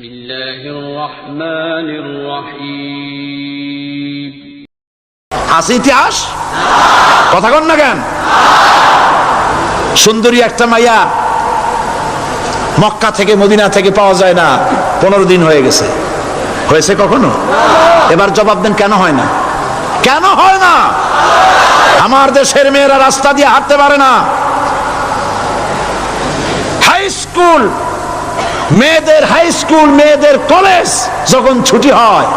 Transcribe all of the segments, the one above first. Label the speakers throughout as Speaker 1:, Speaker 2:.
Speaker 1: بسم الله الرحمن الرحيم
Speaker 2: আছে ইতিহাস কথা কন না কেন সুন্দরী একটা মাইয়া মক্কা থেকে মদিনা থেকে পাওয়া যায় না পনেরো দিন হয়ে গেছে হয়েছে কখনো এবার জবাব দেন কেন হয় না কেন হয় না আমার দেশের মেয়েরা রাস্তা দিয়ে হাঁটতে পারে না হাই স্কুল মেয়েদের হাই স্কুল মেয়েদের কলেজ যখন ছুটি হয়,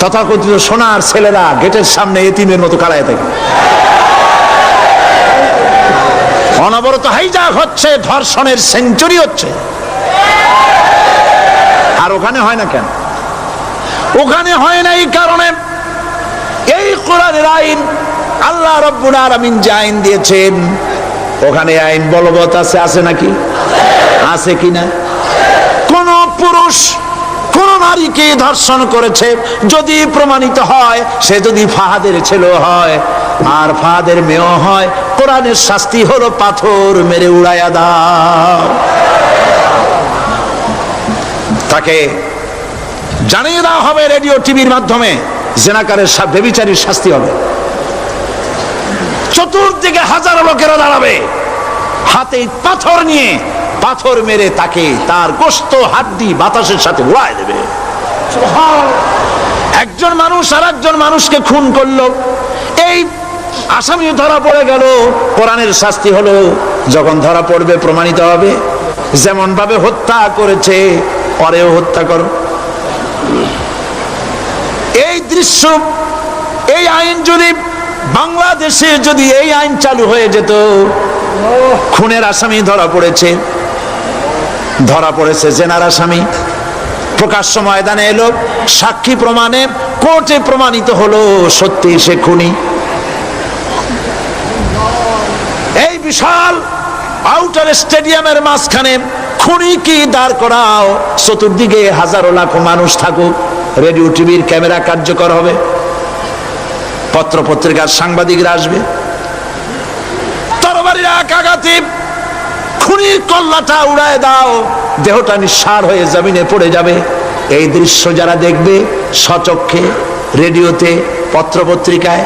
Speaker 2: তথাকথিত সোনার ছেলেরা গেটের সামনে এতিমের মতো কাড়ায় থাকে। অনবরত হাইজাক হচ্ছে, ধর্ষণের সেঞ্চুরি হচ্ছে। আর ওখানে হয় না কেন? ওখানে হয় না এই কারণে এই কোরআনের আইন আল্লাহ রব্বুল আলামিন যে আইন দিয়েছেন, ওখানে আইন বলবৎ আছে আছে নাকি? আছে কিনা? কোন পুরুষ, কোন নারীকে ধর্ষণ করেছে, যদি প্রমাণিত হয়, সে যদি ফাহাদের ছেলে হয়, আর ফাহাদের মেয়েও হয়, কোরআনের শাস্তি হলো পাথর মেরে উড়াইয়া দাও। তাকে জানিয়ে দেওয়া হবে রেডিও, টিভির মাধ্যমে, জেনাকারের বেবিচারীর শাস্তি হবে। চতুর্দিকে হাজার লোকেরা দাঁড়াবে। হাতে পাথর নিয়ে পাথর মেরে তাকে তার গোস্ত, হাড্ডি বাতাসের সাথে উড়ায় দেবে। একজন মানুষ আর একজন মানুষকে খুন করল। এই আসামি ধরা পড়ে গেল। কোরআনের শাস্তি হলো যখন ধরা পড়বে প্রমাণিত হবে। যেমন ভাবে হত্যা করেছে, পরেও হত্যা করো। এই দৃশ্য, এই আইন যদি বাংলাদেশে যদি এই আইন চালু হয়ে যেত, খুনের আসামি ধরা পড়েছে। ধরা পড়েছে জেনার আসামি প্রকাশ্য ময়দানে এলো, সাক্ষী প্রমাণে, কোর্টে প্রমাণিত হলো সত্যি সে খুনি। এই বিশাল আউটার স্টেডিয়ামের মাঝখানে খুনি কি দাঁড় করাও, চতুর্দিকে হাজারো লাখো মানুষ থাকুক, রেডিও, টিভির ক্যামেরা কার্যকর হবে। পত্র পত্রিকার সাংবাদিকরা আসবে। তরবারির এক খুনির কল্লাটা উড়ায় দাও। দেহটা নিঃসার হয়ে জমিনে পড়ে যাবে। এই দৃশ্য যারা দেখবে সচক্ষে রেডিওতে, পত্রপত্রিকায়,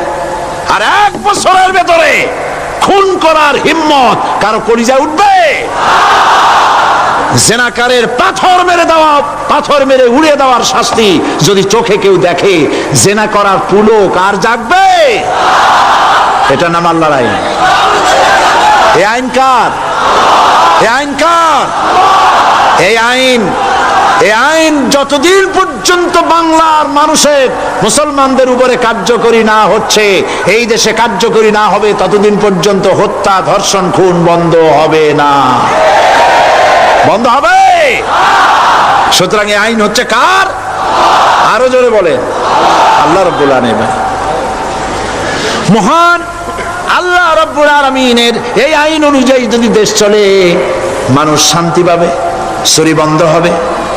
Speaker 2: আর এক বছরের ভেতরে খুন করার হিম্মত কারও কলিজা উঠবে? জেনাকারের পাথর মেরে দেওয়া, পাথর মেরে উড়ে দেওয়ার শাস্তি যদি চোখে কেউ দেখে, জেনা করার পুলক আর জাগবে? এটা নাম আল্লাহর আইন। এই আইন কার এই আইন কার? এই আইন এই আইন যতদিন পর্যন্ত বাংলার মানুষের, মুসলমানদের উপরে কার্যকরী না হচ্ছে, এই দেশে কার্যকরী না হবে, ততদিন পর্যন্ত হত্যা, ধর্ষণ, খুন বন্ধ হবে না। বন্ধ হবে? সুতরাং এই আইন হচ্ছে কার? আরও জোরে বলে আল্লাহ রব্বুল আলামিন। মহান আল্লাহ রব্বুল আলমিনের এই আইন অনুযায়ী যদি দেশ চলে, মানুষ শান্তি পাবে, চুরি বন্ধ হবে,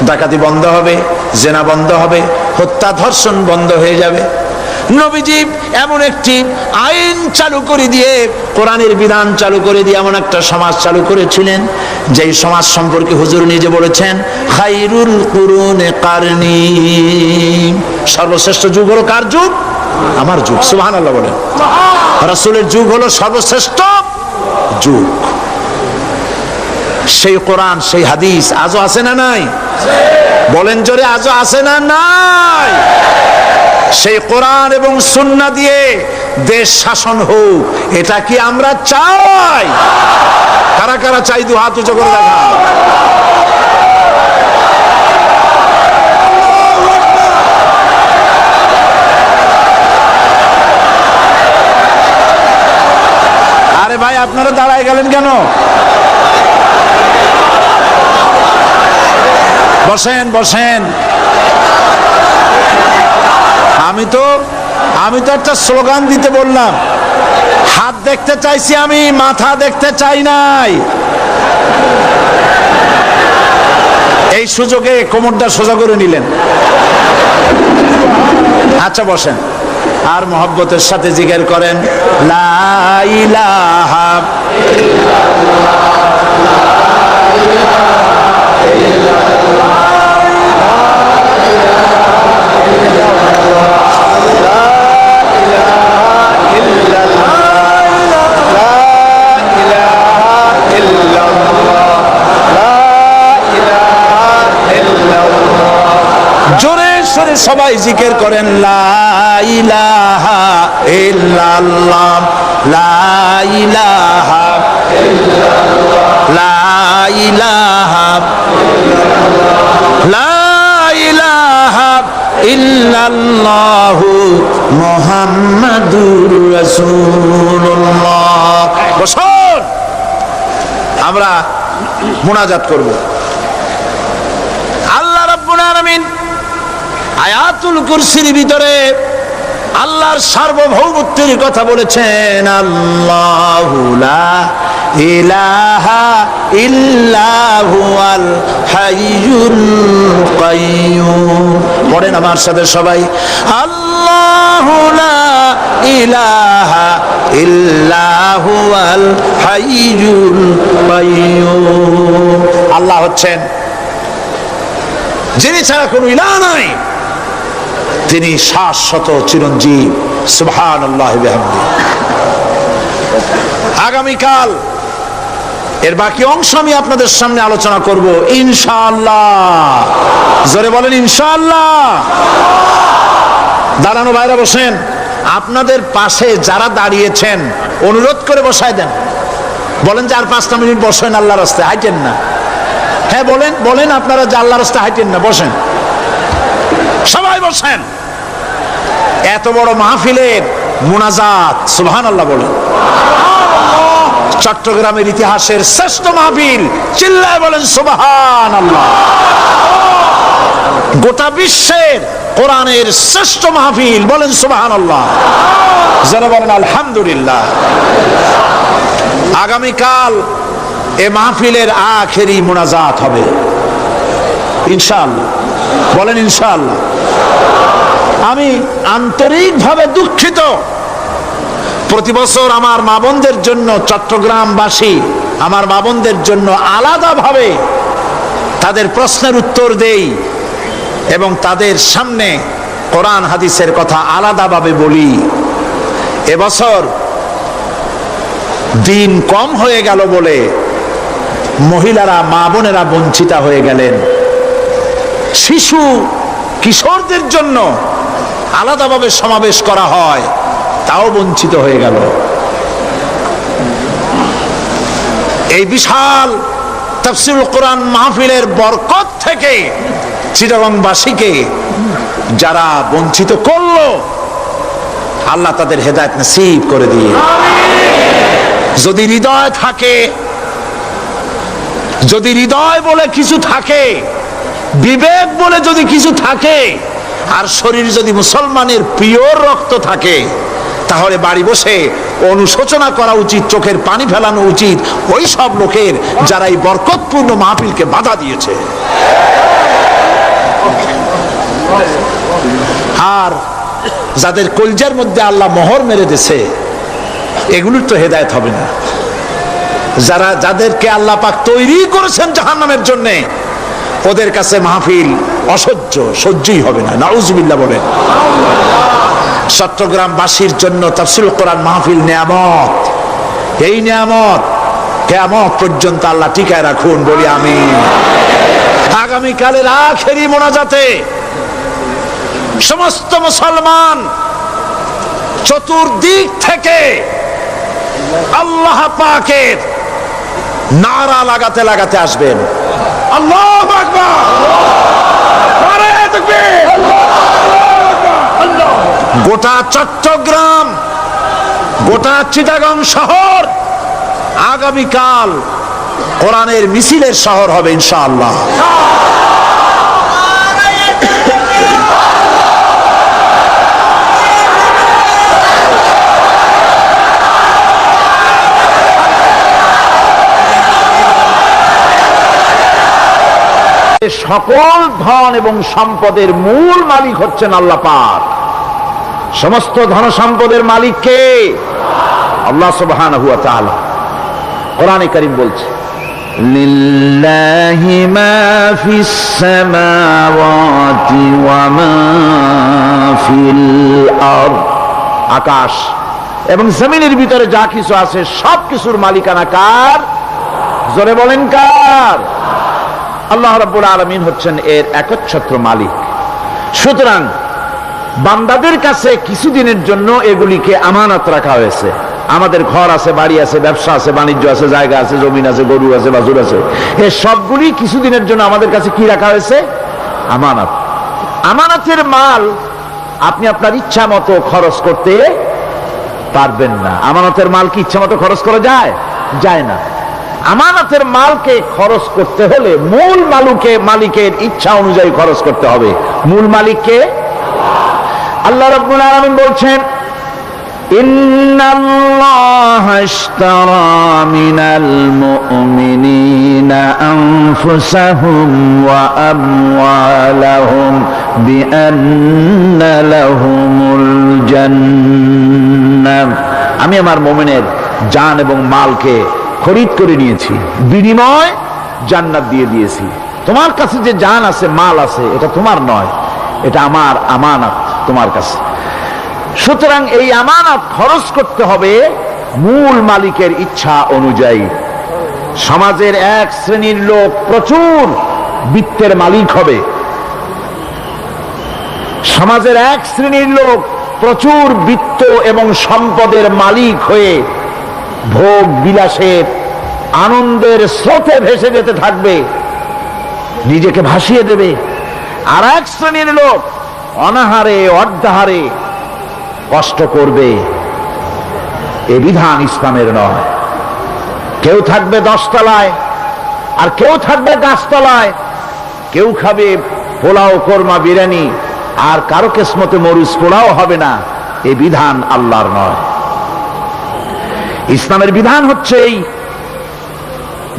Speaker 2: ডাকাতি বন্ধ হবে, জেনা বন্ধ হবে, হত্যা ধর্ষণ বন্ধ হয়ে যাবে। নবীজি এমন একটি আইন চালু করে দিয়ে, কোরআনের বিধান চালু করে দিয়ে এমন একটা সমাজ চালু করেছিলেন, যেই সমাজ সম্পর্কে হুজুর নিজে বলেছেন, খাইরুল কুরুনে কারণী সর্বশ্রেষ্ঠ যুগ হলো কার যুগ? আমার যুগ সুবহান আল্লাহ বলেন। রাসূলের যুগ হলো সর্বশ্রেষ্ঠ যুগ। সেই কোরআন, সেই হাদিস আজও আছে না নাই? বলেন জোরে, আজও আছে না নাই? সেই কোরআন এবং সুন্না দিয়ে দেশ শাসন হোক, এটা কি আমরা চাই? কারা কারা চাই দু হাত উঁচু করে দেখা আপনারা দাঁড়ায় গেলেন কেন? বসেন বসেন। আমি তো আমি তো একটা স্লোগান দিতে বললাম। হাত দেখতে চাইছি আমি, মাথা দেখতে চাই নাই। এই সুযোগে কোমরটা সোজা করে নিলেন। আচ্ছা বসেন। আর মহব্বতের সাথে জিজ্ঞের করেন লাইলাহা জোরে সবাই জিকের করেন লা ইলাহা ইল্লাল্লাহ, লা ইলাহা লা ইলাহা লা ইলাহা ইল্লাল্লাহু মুহাম্মাদুর রাসূলুল্লাহ। বসুন, আমরা মোনাজাত করব। আল্লাহ রাব্বুল আলামিন আয়াতুল কুরসির ভিতরে আল্লাহর সার্বভৌমত্বের কথা বলেছেন, আল্লাহু লা ইলাহা ইল্লাহু আল হাইয়ুল কাইয়্যুম পড়েন আমার সাথে সবাই, আল্লাহু লা ইলাহা ইল্লাহু আল হাইয়ুল কাইয়্যুম আল্লাহ হচ্ছেন, যিনি ছাড়া কোনো ইলা নাই। তিনি শাশ্বত চিরঞ্জীব। আল্লাহ আগামীকাল, এর বাকি অংশ আমি আপনাদের সামনে আলোচনা করব। ইনশাআল্লাহ। জোরে বলেন, ইনশাআল্লাহ। দাঁড়ানো বাইরে বসেন। আপনাদের পাশে যারা দাঁড়িয়েছেন, অনুরোধ করে বসায় দেন। বলেন যে আর পাঁচটা মিনিট বসেন আল্লাহ রাস্তায় হাইটেন না। হ্যাঁ বলেন বলেন আপনারা যে আল্লাহ রাস্তায় হাইটেন না, বসেন। সবাই বসেন। এত বড় মাহফিলের মুনাজাত সুবহান আল্লাহ বলেন। চট্টগ্রামের ইতিহাসের শ্রেষ্ঠ মাহফিল, চিল্লায় বলেন সুবহান আল্লাহ গোটা বিশ্বের কোরআনের শ্রেষ্ঠ মাহফিল, বলেন সুবহান আল্লাহ যারা বলেন, আলহামদুলিল্লাহ। আগামীকাল এ মাহফিলের আখেরি মোনাজাত হবে। ইনশাআল্লাহ। বলেন ইনশাআল্লাহ। আমি আন্তরিকভাবে দুঃখিত। প্রতি বছর আমার মা বোনদের জন্য চট্টগ্রামবাসী আমার মা বোনদের জন্য আলাদাভাবে তাদের প্রশ্নের উত্তর দেই এবং তাদের সামনে কোরআন হাদিসের কথা আলাদাভাবে বলি। এবছর দিন কম হয়ে গেল বলে মহিলারা, মা বোনেরা বঞ্চিতা হয়ে গেলেন। শিশু কিশোরদের জন্য আলাদাভাবে সমাবেশ করা হয়, তাও বঞ্চিত হয়ে গেল। এই বিশাল তফসিল কোরআন মাহফিলের বরকত থেকে চিরগংবাসীকে যারা বঞ্চিত করল, আল্লাহ তাদের হেদায়ত নসিব করে দিয়ে। যদি হৃদয় থাকে, যদি হৃদয় বলে কিছু থাকে বিবেক বলে যদি কিছু থাকে, আর শরীর যদি মুসলমানের পিওর রক্ত থাকে, তাহলে বাড়ি বসে অনুশোচনা করা উচিত, চোখের পানি ফেলানো উচিত ওই সব লোকের যারা এই বরকতপূর্ণ মাহফিলকে বাধা দিয়েছে। আর যাদের কলজার মধ্যে আল্লাহ মোহর মেরে দিছে এগুলোর তো হেদায়ত হবে না। যারা, যাদেরকে আল্লাহ পাক তৈরি করেছেন জাহান্নামের জন্যে ওদের কাছে মাহফিল অসহ্য, সহ্যই হবে না। নাউজুবিল্লাহ বলেন। চট্টগ্রামবাসীর জন্য তাফসিল কোরআন মাহফিল নিয়ামত। এই নিয়ামত কেমন পর্যন্ত আল্লাহ টিকায় রাখুন, বলি আমি আগামীকালের আখেরি মোনাজাতে সমস্ত মুসলমান চতুর্দিক থেকে আল্লাহ পাকের নারা লাগাতে লাগাতে আসবেন। আল্লাহ গোটা চট্টগ্রাম গোটা চিটাগং শহর আগামীকাল কোরআনের মিছিলের শহর হবে ইনশাআল্লাহ। সকল ধন এবং সম্পদের মূল মালিক হচ্ছেন আল্লাহ পাক। সমস্ত ধন সম্পদের মালিক কে? আল্লাহ সুবহানাহু ওয়া তাআলা। কোরআনে কারীম বলছে লিল্লাহি মা ফিস সামাওয়াতি ওয়া মা ফিল আরদ। আকাশ এবং জমিনের ভিতরে যা কিছু আছে সব কিছুর মালিকানা কার? জোরে বলেন কার? আল্লাহ রাব্বুল আলামিন হচ্ছেন এর একচ্ছত্র মালিক। সুতরাং বান্দাদের কাছে কিছুদিনের জন্য এগুলিকে আমানত রাখা হয়েছে। আমাদের ঘর আছে, বাড়ি আছে, ব্যবসা আছে, বাণিজ্য আছে, জায়গা আছে, জমিন আছে, গরু আছে বাজুর আছে। এ সবগুলি কিছুদিনের জন্য আমাদের কাছে কি রাখা হয়েছে? আমানত। আমানতের মাল আপনি আপনার ইচ্ছা মতো খরচ করতে পারবেন না। আমানতের মাল কি ইচ্ছা মতো খরচ করা যায়? যায় না। আমানতের মালকে খরচ করতে হলে মূল মালুকে মালিকের ইচ্ছা অনুযায়ী খরচ করতে হবে মূল মালিককে আল্লাহ রাব্বুল আলামিন বলছেন إن الله اشترى من المؤمنين أنفسهم وأموالهم بأن لهم الجنة আমি আমার মোমেনের জান এবং মালকে খরিদ করে নিয়েছি। বিনিময় জান্নাত দিয়ে দিয়েছি। তোমার কাছে যে জান আছে, মাল আছে, এটা তোমার নয়। এটা আমার আমানত তোমার কাছে। সুতরাং এই আমানত খরচ করতে হবে মূল মালিকের ইচ্ছা অনুযায়ী। সমাজের এক শ্রেণির লোক প্রচুর বৃত্তের মালিক হবে। সমাজের এক শ্রেণির লোক প্রচুর বৃত্ত এবং সম্পদের মালিক হয়ে ভোগ বিলাসের আনন্দের স্রোতে ভেসে যেতে থাকবে। নিজেকে ভাসিয়ে দেবে। আর এক শ্রেণির লোক অনাহারে, অর্ধাহারে কষ্ট করবে। এ বিধান ইসলামের নয়। কেউ থাকবে দশতলায়, আর কেউ থাকবে গাছতলায়। কেউ খাবে পোলাও, কোরমা, বিরিয়ানি, আর কারও কেসমতে মরুচ পোলাও হবে না। এ বিধান আল্লাহর নয়। ইসলামের বিধান হচ্ছে এই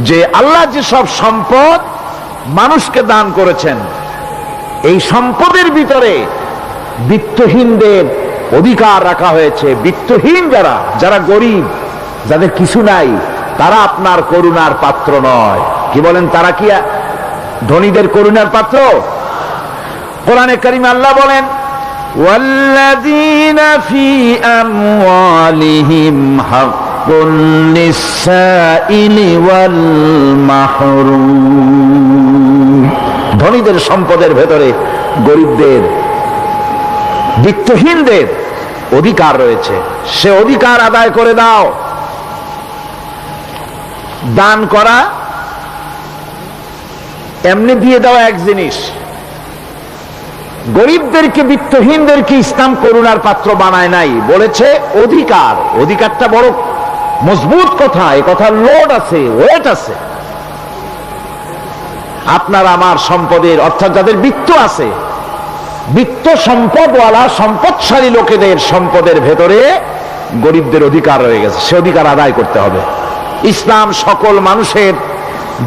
Speaker 2: যে আল্লাহ যে সব সম্পদ মানুষকে দান করেছেন এই সম্পদের ভিতরে বিত্তহীনদের অধিকার রাখা হয়েছে বিত্তহীন যারা যারা গরিব যাদের কিছু নাই তারা আপনার করুণার পাত্র নয় কি বলেন তারা কি ধনীদের করুণার পাত্র কোরআনে করিম আল্লাহ বলেন والذين في أموالهم حق ধনীদের সম্পদের ভেতরে গরিবদের, বিত্তহীনদের অধিকার রয়েছে। সে অধিকার আদায় করে দাও। দান করা এমনি দিয়ে দেওয়া এক জিনিস। গরিবদেরকে, বিত্তহীনদেরকে ইসলাম করুণার পাত্র বানায় নাই। বলেছে অধিকার। অধিকারটা বড় মজবুত কথা, এ কথা লোড আছে ওয়েট আছে। আপনার আমার সম্পদের, অর্থাৎ যাদের বৃত্ত আছে, বৃত্ত সম্পদওয়ালা, সম্পদশালী লোকেদের সম্পদের ভেতরে গরিবদের অধিকার রয়ে গেছে, সে অধিকার আদায় করতে হবে। ইসলাম সকল মানুষের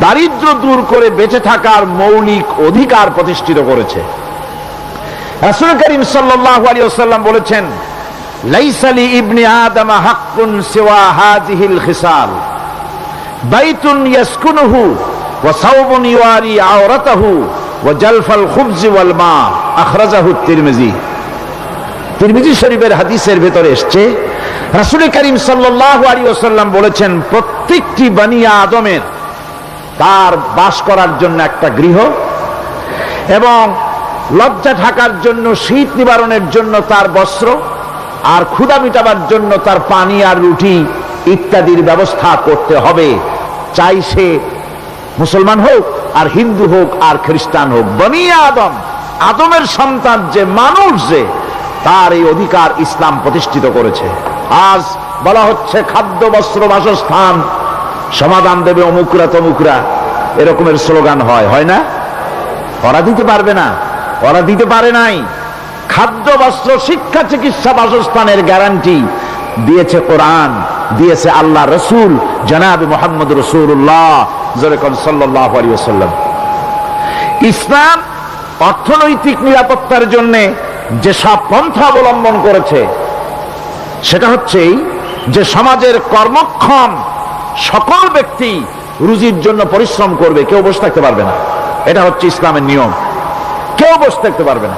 Speaker 2: দারিদ্র দূর করে বেঁচে থাকার মৌলিক অধিকার প্রতিষ্ঠিত করেছে। রাসূল করিম আলাইহি ওয়াসাল্লাম বলেছেন লাইসালি ইবনে আদম হাক্কুন সিওয়া হাযিহিল খিসাল। বাইতুন ইয়াসকুনুহু ওয়া সাওবুন ইওয়ারি আওরাতাহু ওয়া জালফাল খুবজি ওয়াল মা, আখরাজাহু তিরমিজি। তিরমিজি শরীফের হাদিসের ভেতরে এসছে, রাসূল করিম সাল্লাল্লাহু আলাইহি ওয়াসাল্লাম বলেছেন, প্রত্যেকটি বানিয়া আদমের তার বাস করার জন্য একটা গৃহ এবং লজ্জা ঢাকার জন্য, শীত নিবারণের জন্য তার বস্ত্র আর ক্ষুদা মিটাবার জন্য তার পানি আর রুটি ইত্যাদির ব্যবস্থা করতে হবে। চাই সে মুসলমান হোক, আর হিন্দু হোক, আর খ্রিস্টান হোক। বনিয়া আদম, আদমের সন্তান যে মানুষ যে, তার এই অধিকার ইসলাম প্রতিষ্ঠিত করেছে। আজ বলা হচ্ছে খাদ্য, বস্ত্র, বাসস্থান, সমাধান দেবে অমুকরা তমুকরা। এরকমের স্লোগান হয় হয় না? ওরা দিতে পারবে না। ওরা দিতে পারে নাই। খাদ্য, বস্ত্র, শিক্ষা, চিকিৎসা, বাসস্থানের গ্যারান্টি দিয়েছে কোরআন, দিয়েছে আল্লাহ রসুল, জনাব মোহাম্মদ রসুল্লাহ জরেকন সাল্লাহ ইসলাম অর্থনৈতিক নিরাপত্তার জন্য যেসব পন্থা অবলম্বন করেছে, সেটা হচ্ছেই যে সমাজের কর্মক্ষম সকল ব্যক্তি রুজির জন্য পরিশ্রম করবে, কেউ বসে থাকতে পারবে না। এটা হচ্ছে ইসলামের নিয়ম। কেউ বসে থাকতে পারবে না।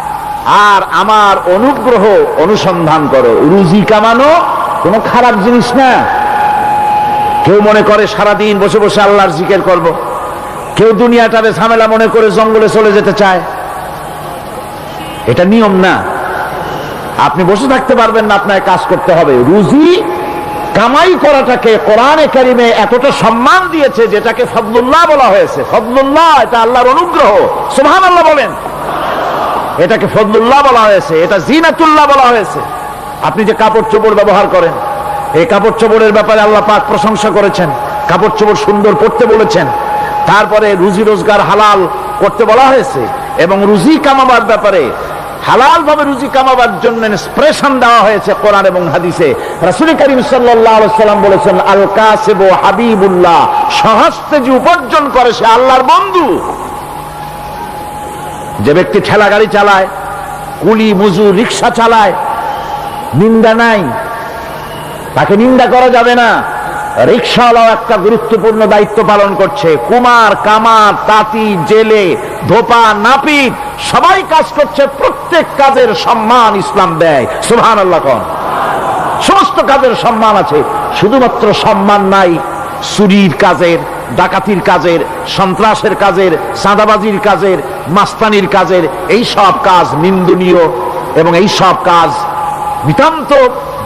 Speaker 2: আর আমার অনুগ্রহ অনুসন্ধান করো। রুজি কামানো কোনো খারাপ জিনিস না। কেউ মনে করে সারাদিন বসে বসে আল্লাহর জিকের করব। কেউ দুনিয়াটারে ঝামেলা মনে করে জঙ্গলে চলে যেতে চায়। এটা নিয়ম না। আপনি বসে থাকতে পারবেন না আপনার কাজ করতে হবে। রুজি কামাই করাটাকে কোরআনে কারিমে এতটা সম্মান দিয়েছে, যেটাকে ফদলুল্লাহ বলা হয়েছে। ফদলুল্লাহ, এটা আল্লাহর অনুগ্রহ। সুবহান আল্লাহ বলেন। এটাকে ফদলুল্লাহ বলা হয়েছে, এটা জিনাতুল্লাহ বলা হয়েছে। আপনি যে কাপড় চোপড় ব্যবহার করেন, এই কাপড় চোপড়ের ব্যাপারে আল্লাহ পাক প্রশংসা করেছেন, কাপড় চোপড় সুন্দর পড়তে বলেছেন। তারপরে রুজি রোজগার হালাল করতে বলা হয়েছে এবং রুজি কামাবার ব্যাপারে হালাল ভাবে রুজি কামাবার জন্য ইন্সপিরেশন দেওয়া হয়েছে কোরআন এবং হাদিসে। রাসূল করিম সাল্লাম বলেছেন আল কাসিব হাবিবুল্লাহ, সহস্তে যে উপার্জন করে সে আল্লাহর বন্ধু। যে ব্যক্তি ঠেলা গাড়ি চালায়, কুলি, মজুর, রিক্সা চালায়, নিন্দা নাই, তাকে নিন্দা করা যাবে না। রিক্সাওয়ালাও একটা গুরুত্বপূর্ণ দায়িত্ব পালন করছে। কুমার, কামার, তাঁতি, জেলে, ধোপা, নাপিত, সবাই কাজ করছে, প্রত্যেক কাজের সম্মান ইসলাম দেয়। সুহান আল্লাহ কন। সমস্ত কাজের সম্মান আছে। শুধুমাত্র সম্মান নাই, চুরির কাজের ডাকাতির কাজের, সন্ত্রাসের কাজের, চাঁদাবাজির কাজের, মাস্তানির কাজের, এই সব কাজ নিন্দনীয় এবং এই সব কাজ নিতান্ত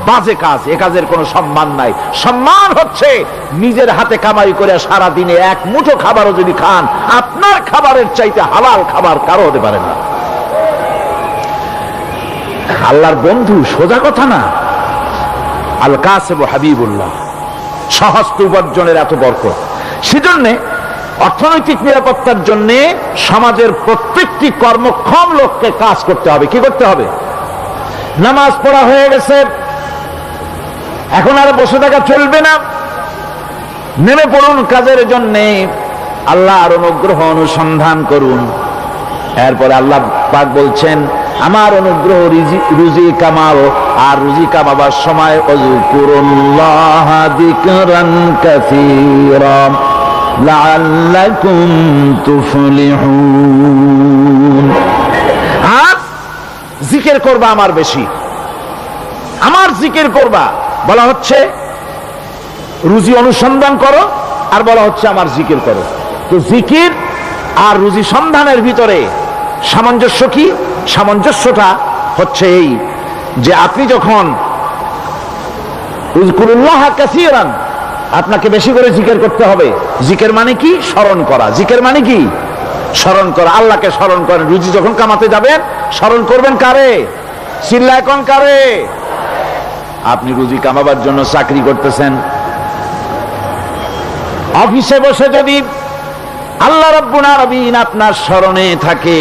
Speaker 2: বাজে কাজ, এ কাজের কোনো সম্মান নাই। সম্মান হচ্ছে নিজের হাতে কামাই করে সারা দিনে এক মুঠো খাবারও যদি খান, আপনার খাবারের চাইতে হালাল খাবার কারও হতে পারে না। আল্লাহর বন্ধু সোজা কথা না। আল কাসেব হাবিবুল্লাহ সহস্ত উপার্জনের এত বরকত। সেজন্য অর্থনৈতিক নিরাপত্তার জন্য সমাজের প্রত্যেকটি কর্মক্ষম লোককে কাজ করতে হবে। কি করতে হবে? নামাজ পড়া হয়ে গেছে। এখন আর বসে থাকা চলবে না। নেমে পড়ুন কাজের জন্যে। আল্লাহর অনুগ্রহ অনুসন্ধান করুন। এরপরে আল্লাহ পাক বলছেন, আমার অনুগ্রহ রুজি কামাও আর রুজি কামাবার সময় অজুকুরুল্লাহ যিকরান আর জিকির করবা আমার বেশি। আমার জিকির করবা। বলা হচ্ছে, রুজি অনুসন্ধান করো আর বলা হচ্ছে আমার জিকির করো। তো জিকির আর রুজি সন্ধানের ভিতরে সামঞ্জস্য কি? সামঞ্জস্যটা হচ্ছে এই যে আপনি যখন আপনাকে বেশি করে জিকির করতে হবে। জিকের মানে কি? স্মরণ করা। জিকের মানে কি? স্মরণ করা। আল্লাহকে স্মরণ করেন। রুজি যখন কামাতে যাবেন, স্মরণ করবেন কারে? চিল্লায় কোন কারে? আপনি রুজি কামাবার জন্য চাকরি করতেছেন। অফিসে বসে যদি আল্লাহ রব্বুল আলামিন আপনার স্মরণে থাকে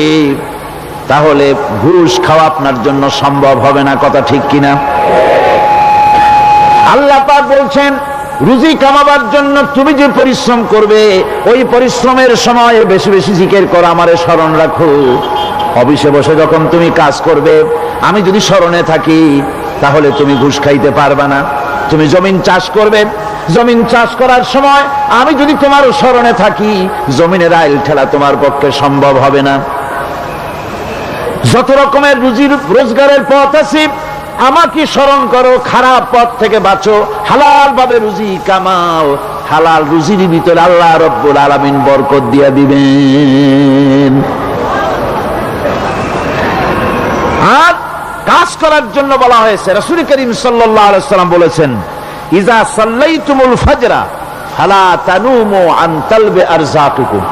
Speaker 2: তাহলে ঘুষ খাওয়া আপনার জন্য সম্ভব হবে না, কথা ঠিক কিনা? আল্লাহ পাক বলছেন, রুজি কামাবার জন্য তুমি যে পরিশ্রম করবে, ওই পরিশ্রমের সময় বেশি বেশি জিকের করো, আমারে স্মরণ রাখো। অফিসে বসে যখন তুমি কাজ করবে, আমি যদি স্মরণে থাকি, তাহলে তুমি ঘুষ খাইতে পারবে না। তুমি জমিন চাষ করবে, জমিন চাষ করার সময় আমি যদি তোমার স্মরণে থাকি, জমিনের আইল ঠেলা তোমার পক্ষে সম্ভব হবে না। যত রকমের রুজির রোজগারের পথ আছে, আমাকে স্মরণ করো, খারাপ পথ থেকে বাঁচো। হালাল ভাবে রুজি কামাও। হালাল রুজির ভিতরে আল্লাহ রব্বুল আলামিন বরকত দিয়া দিবেন। আর কাজ করার জন্য বলা হয়েছে, রাসূল করিম সাল্লাম বলেছেন, ইজা সাল্লাইতুমুল ফাজরা, ফালা তানুমু আন তালবি আরজাকুকুম।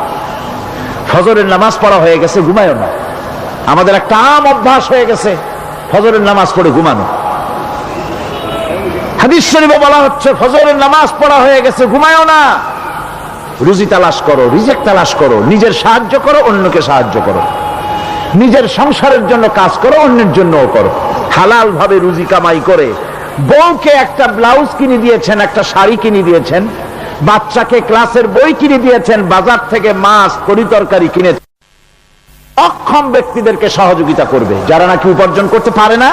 Speaker 2: ফজরের নামাজ পড়া হয়ে গেছে, ঘুমায়ও না। আমাদের একটা আম অভ্যাস হয়ে গেছে। ফজরের নামাজ পড়ে ঘুমানো। হাদিস শরীফে বলা হচ্ছে, ফজরের নামাজ পড়া হয়ে গেছে, ঘুমায়ও না। রুজি তালাশ করো, রিজেক তালাশ করো, নিজের সাহায্য করো, অন্যকে সাহায্য করো। নিজের সংসারের জন্য কাজ করো, অন্যের জন্যও করো। হালাল ভাবে রুজি কামাই করে, বউকে একটা ব্লাউজ কিনে দিয়েছেন, একটা শাড়ি কিনে দিয়েছেন, বাচ্চাকে ক্লাসের বই কিনে দিয়েছেন, বাজার থেকে মাছ, তরি তরকারি কিনে অক্ষম ব্যক্তিদেরকে সহযোগিতা করবে। যারা নাকি উপার্জন করতে পারে না,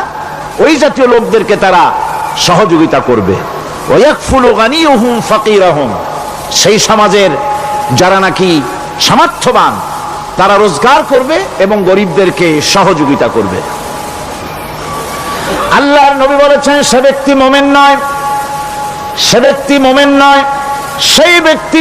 Speaker 2: ওই জাতীয় লোকদেরকে তারা সহযোগিতা করবে। সেই সমাজের যারা নাকি সামর্থ্যবান, তারা রোজগার করবে এবং গরিবদেরকে সহযোগিতা করবে। আল্লাহর নবী বলেছেন, সে ব্যক্তি মোমেন নয়, সে ব্যক্তি মোমেন নয়, সেই ব্যক্তি